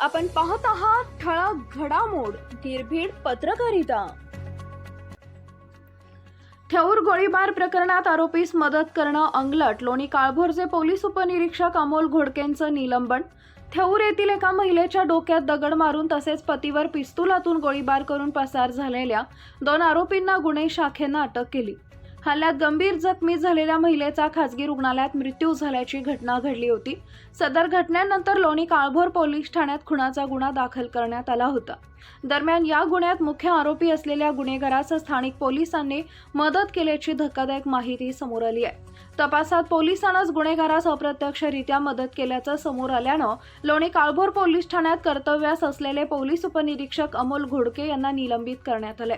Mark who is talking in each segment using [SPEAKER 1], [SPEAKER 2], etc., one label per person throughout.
[SPEAKER 1] आपण पाहत आहात ठळक घडामोड निर्भीड पत्रकारिता. ठेऊर गोळीबार प्रकरणात आरोपीस मदत करणं अंगलट लोणी काळभोरचे पोलीस उपनिरीक्षक अमोल घोडकेंचं निलंबन. थेऊर येथील एका महिलेच्या डोक्यात दगड मारून तसेच पतीवर पिस्तुलातून गोळीबार करून पसार झालेल्या दोन आरोपींना गुन्हे शाखेनं अटक केली. हल्ल्यात गंभीर जखमी झालेल्या महिलेचा खासगी रुग्णालयात मृत्यू झाल्याची घटना घडली होती. सदर घटनेनंतर लोणी काळभोर पोलीस ठाण्यात खुनाचा गुन्हा दाखल करण्यात आला होता. दरम्यान या गुन्ह्यात मुख्य आरोपी असलेल्या गुन्हेगारास स्थानिक पोलिसांनी मदत केल्याची धक्कादायक माहिती समोर आली आहे. तपासात पोलिसांनाच गुन्हेगारास अप्रत्यक्षरित्या मदत केल्याचं समोर आल्यानं लोणी काळभोर पोलीस ठाण्यात कर्तव्यास असलेले पोलीस उपनिरीक्षक अमोल घोडके यांना निलंबित करण्यात आले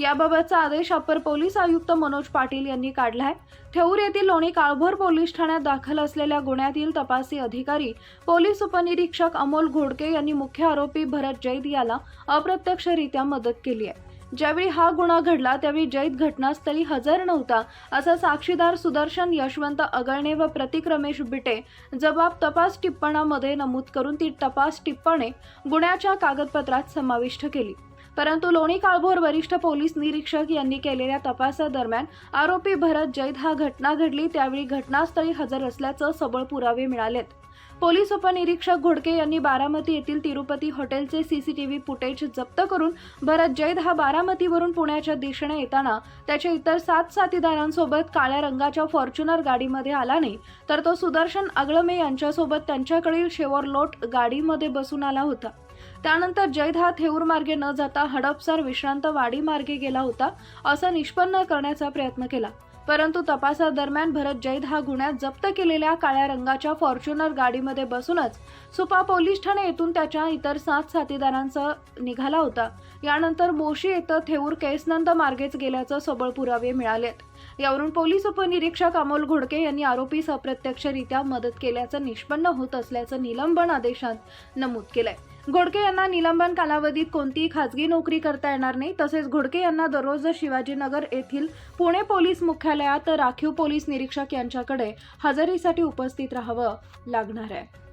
[SPEAKER 1] याबाबतचा आदेश अप्पर पोलीस आयुक्त मनोज पाटील यांनी काढलाय. ठेऊर येथील लोणी काळभोर पोलीस ठाण्यात दाखल असलेल्या गुन्ह्यातील तपासी अधिकारी पोलीस उपनिरीक्षक अमोल घोडके यांनी मुख्य आरोपी भरत जैद याला अप्रत्यक्षरित्या मदत केली आहे. ज्यावेळी हा गुन्हा घडला त्यावेळी जैद घटनास्थळी हजर नव्हता असा साक्षीदार सुदर्शन यशवंत अगळणे व प्रतीक रमेश बिटे जबाब तपास टिप्पणामध्ये नमूद करून ती तपास टिप्पणे गुन्ह्याच्या कागदपत्रात समाविष्ट केली. परंतु लोणी काळभोर वरिष्ठ पोलीस निरीक्षक यांनी केलेल्या तपासादरम्यान आरोपी भरत जैद हा घटना घडली त्यावेळी घटनास्थळी हजर असल्याचं सबळ पुरावे मिळालेत. पोलीस उपनिरीक्षक घोडके यांनी बारामती येथील तिरुपती हॉटेलचे सीसीटीव्ही फुटेज जप्त करून भरत जैद हा बारामतीवरून पुण्याच्या दिशेने येताना त्याच्या इतर सात साथीदारांसोबत काळ्या रंगाच्या फॉर्च्युनर गाडीमध्ये आला नाही तर तो सुदर्शन आगळमे यांच्यासोबत त्यांच्याकडील शेवरलोट गाडीमध्ये बसून आला होता. त्यानंतर जैद हा थेऊर मार्गे न जाता हडपसर विश्रांत वाडी मार्गे गेला होता असं निष्पन्न करण्याचा प्रयत्न केला. परंतु तपासादरम्यान भरत जैद हा गुन्ह्यात जप्त केलेल्या काळ्या रंगाच्या फॉर्च्युनर गाडीमध्ये बसूनच सुपा पोलीस ठाणे येथून त्याच्या इतर सात साथीदारांसह निघाला होता. यानंतर मोशी येथं थेऊर केसनंद मार्गेच गेल्याचं सबळ पुरावे मिळालेत. यावरून पोलीस उपनिरीक्षक अमोल घोडके यांनी आरोपीस अप्रत्यक्षरित्या मदत केल्याचं निष्पन्न होत असल्याचं निलंबन आदेशात नमूद केलंय. घोडके यांना निलंबन कालावधीत कोणतीही खाजगी नोकरी करता येणार नाही. तसेच घोडके यांना दररोज शिवाजीनगर येथील पुणे पोलीस मुख्यालयात राखीव पोलीस निरीक्षक यांच्याकडे हजेरीसाठी उपस्थित राहावं लागणार आहे.